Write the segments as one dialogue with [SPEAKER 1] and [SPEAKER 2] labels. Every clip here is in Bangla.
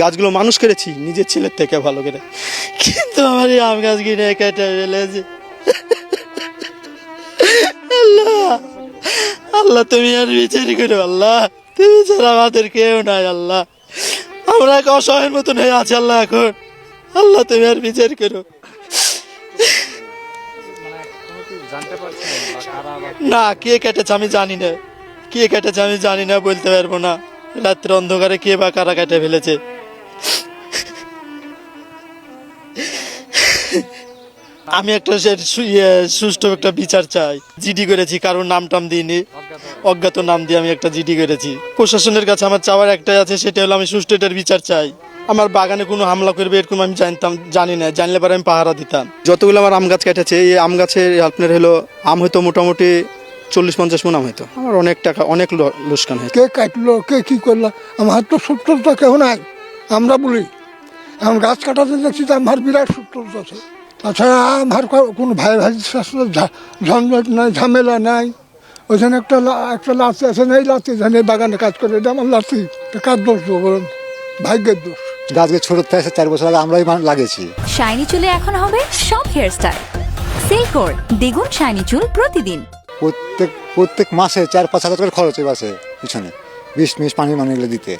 [SPEAKER 1] গাছগুলো মানুষ করেছি নিজের ছেলের থেকে ভালো করে। কিন্তু আমার এই আম গাছ কিনে কেটে ফেলেছে আল্লাহ আল্লাহ, তুমি আর বিচার করো, আল্লাহ, তুমি ছাড়া আমাদের কেউ নাই, আল্লাহ। আমরা এক অসহায়ের মতন হয়ে আছি, আল্লাহ, এখন। আল্লাহ, তুমি আর বিচার করো। না, কে কেটেছে আমি জানি না। কে কেটেছে আমি জানি না, বলতে পারব না। রাত্রে অন্ধকারে কে বা কারা কেটে ফেলেছে? আমি একটা ইয়ে, সুষ্ঠু একটা বিচার চাই। জিডি করেছি কারোর নাম টাম দিইনি।
[SPEAKER 2] অজ্ঞাত
[SPEAKER 1] নাম দিয়ে আমি একটা জিডি করেছি। প্রশাসনের কাছে আমার চাওয়ার একটাই আছে সেটা হলো আমি সুষ্ঠু এটার বিচার চাই। আমার বাগানে কোনো হামলা করবে এরকম আমি জানতাম জানি না। জানলে পরে আমি পাহারা দিতাম। যতগুলো আমার আম গাছ কেটেছে এই আম গাছের আপনার হলো আম হয়তো মোটামুটি চল্লিশ পঞ্চাশ মন আম হয়তো। আমার অনেক টাকা অনেক লোকসান হয়েছে।
[SPEAKER 3] কে কাটলো কে কি করল? আমার তো সূত্রতা কেউ নাই। আমরা বলি এখন গাছ কাটাতে দেখছি তো আমার বিরাট সূত্রতা আছে। তাছাড়া আমার কোনো ভাই ভাই শাস্ত্র ঝঞ্ঝট নাই ঝামেলা নাই। ওইখানে একটা লা- একটা লাতি আছে না এই লাতি ধানে বাগানে কাজ করে এটা আমার লাতি কার দোষ বলুন? ভাগ্যের দোষ।
[SPEAKER 4] গাছকে ছোট থেকে চার বছর আগে আমরাই লাগিয়েছি।
[SPEAKER 5] শাইনি চুলে এখন হবে সব হেয়ারস্টাইল সিল্কোর দ্বিগুণ শাইনি চুল প্রতিদিন।
[SPEAKER 4] প্রত্যেক প্রত্যেক মাসে চার পাঁচ হাজার করে খরচ হয় বাসে পিছনে। বিষ মিশ পানি মানে এগুলো দিতে।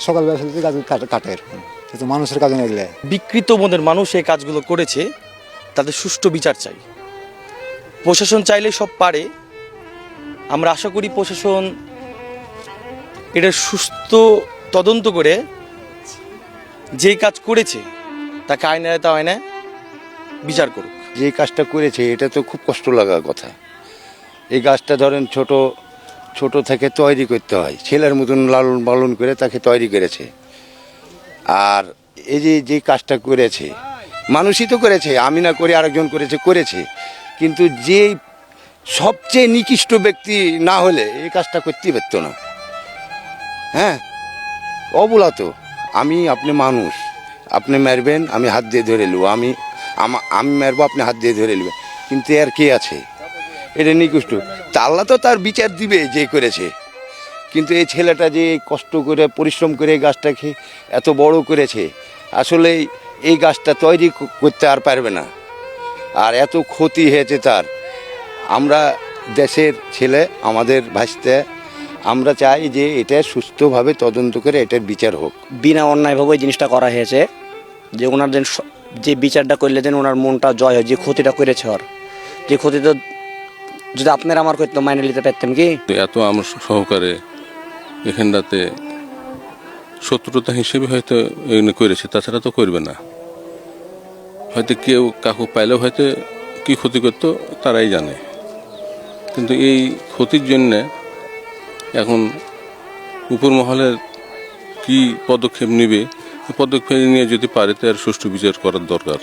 [SPEAKER 4] সকালবেলা ফেলতে গাছ কাটে কাটে এরকম। কিন্তু মানুষের কাজে না এগুলো
[SPEAKER 6] বিকৃত মনের মানুষ এই কাজগুলো করেছে তাদের সুষ্ঠু বিচার চাই। প্রশাসন চাইলে সব পারে। আমরা আশা করি প্রশাসন এটা সুস্থ তদন্ত করে যে কাজ করেছে তাকে আইনের তা আয়নায় বিচার করুক।
[SPEAKER 7] যে কাজটা করেছে এটা তো খুব কষ্ট লাগার কথা। এই গাছটা ধরেন ছোট ছোট থেকে তৈরি করতে হয়। ছেলের মতন লালন পালন করে তাকে তৈরি করেছে। আর এই যে যে কাজটা করেছে, মানুষই তো করেছে, আমি না করে আরেকজন করেছে করেছে। কিন্তু যে সবচেয়ে নিকৃষ্ট ব্যক্তি না হলে এই কাজটা করতেই পারতো না। হ্যাঁ? অবলা তো। আমি, আপনি মানুষ। আপনি মারবেন, আমি হাত দিয়ে ধরে নেব আমি আমি মারবো, আপনি হাত দিয়ে ধরে নেবেন কিন্তু আর কে আছে? এটা নিকুষ্ট। তা আল্লাহ তো তার বিচার দিবে, যে করেছে। কিন্তু এই ছেলেটা যে কষ্ট করে, পরিশ্রম করে গাছটাকে এত বড় করেছে, আসলে এই গাছটা তৈরি করতে আর পারবে না। আর এত ক্ষতি হয়েছে তার। আমরা দেশের ছেলে, আমাদের ভাসতে আমরা চাই যে এটা সুস্থভাবে তদন্ত করে এটার বিচার হোক।
[SPEAKER 8] বিনা অন্যায়ভাবে ওই জিনিসটা করা হয়েছে, যে ওনার যে বিচারটা করলে যেন ওনার মনটা জয় হয়, যে ক্ষতিটা করেছে ওর। যে ক্ষতিটা যদি আপনারা আমার করতো মাইনে নিতে পারতেন কি?
[SPEAKER 9] এত আমার সহকারে এখানটাতে শত্রুতা হিসেবে হয়তো করেছে, তাছাড়া তো করবে না। হয়তো কেউ কাকু পাইলেও হয়তো কি ক্ষতি করতো, তারাই জানে। কিন্তু এই ক্ষতির জন্যে এখন উপর মহলের কি পদক্ষেপ নেবে পদক্ষেপ নিয়ে যদি পারে তার সুষ্ঠু বিচার করার দরকার।